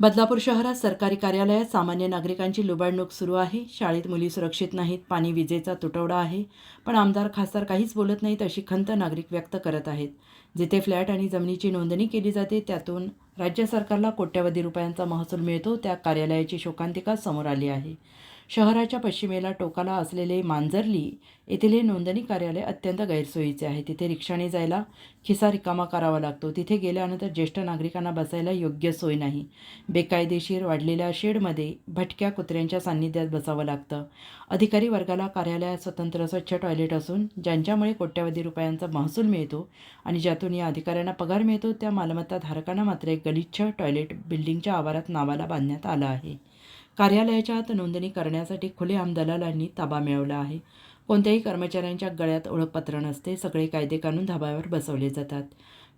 बदलापूर शहरात सरकारी कार्यालयात सामान्य नागरिकांची लुबाडणूक सुरू आहे. शाळेत मुली सुरक्षित नाहीत पाणी विजेचा तुटवडा आहे. पण आमदार खासदार काहीच बोलत नाहीत अशी खंत नागरिक व्यक्त करत आहेत. जिथे फ्लॅट आणि जमिनीची नोंदणी केली जाते त्यातून राज्य सरकारला कोट्यवधी रुपयांचा महसूल मिळतो. त्या कार्यालयाची शोकांतिका समोर आली आहे. शहराच्या पश्चिमेला टोकाला असलेले मांजरली येथील हे नोंदणी कार्यालय अत्यंत गैरसोयीचे आहे. तिथे रिक्षाने जायला खिसा रिकामा करावा लागतो. तिथे गेल्यानंतर ज्येष्ठ नागरिकांना बसायला योग्य सोय नाही. बेकायदेशीर वाढलेल्या शेडमध्ये भटक्या कुत्र्यांच्या सान्निध्यात बसावं लागतं. अधिकारी वर्गाला कार्यालयात स्वतंत्र स्वच्छ टॉयलेट असून ज्यांच्यामुळे कोट्यावधी रुपयांचा महसूल मिळतो आणि ज्यातून या अधिकाऱ्यांना पगार मिळतो त्या मालमत्ता धारकांना मात्र एक गलिच्छ टॉयलेट बिल्डिंगच्या आवारात नावाला बांधण्यात आलं आहे. कार्यालयाच्या आत नोंदणी करण्यासाठी खुलेआम दलालांनी ताबा मिळवला आहे. कोणत्याही कर्मचाऱ्यांच्या गळ्यात ओळखपत्र नसते सगळे कायदे कानून धाब्यावर बसवले जातात.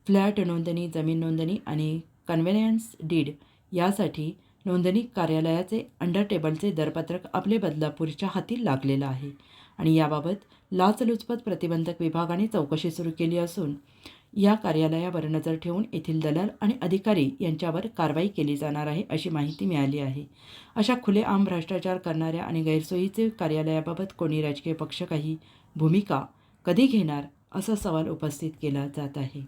फ्लॅट नोंदणी जमीन नोंदणी आणि कन्व्हेनियन्स डीड यासाठी नोंदणी कार्यालयाचे अंडर टेबलचे दरपत्रक आपले बदलापूरच्या हाती लागलेलं आहे. आणि याबाबत लाचलुचपत प्रतिबंधक विभागाने चौकशी सुरू केली असून या कार्यालयावर नजर ठेवून येथील दलाल आणि अधिकारी यांच्यावर कारवाई केली जाणार आहे अशी माहिती मिळाली आहे. अशा खुलेआम भ्रष्टाचार करणाऱ्या आणि गैरसोयीचे कार्यालयाबाबत कोणी राजकीय पक्ष काही भूमिका कधी घेणार असा सवाल उपस्थित केला जात आहे.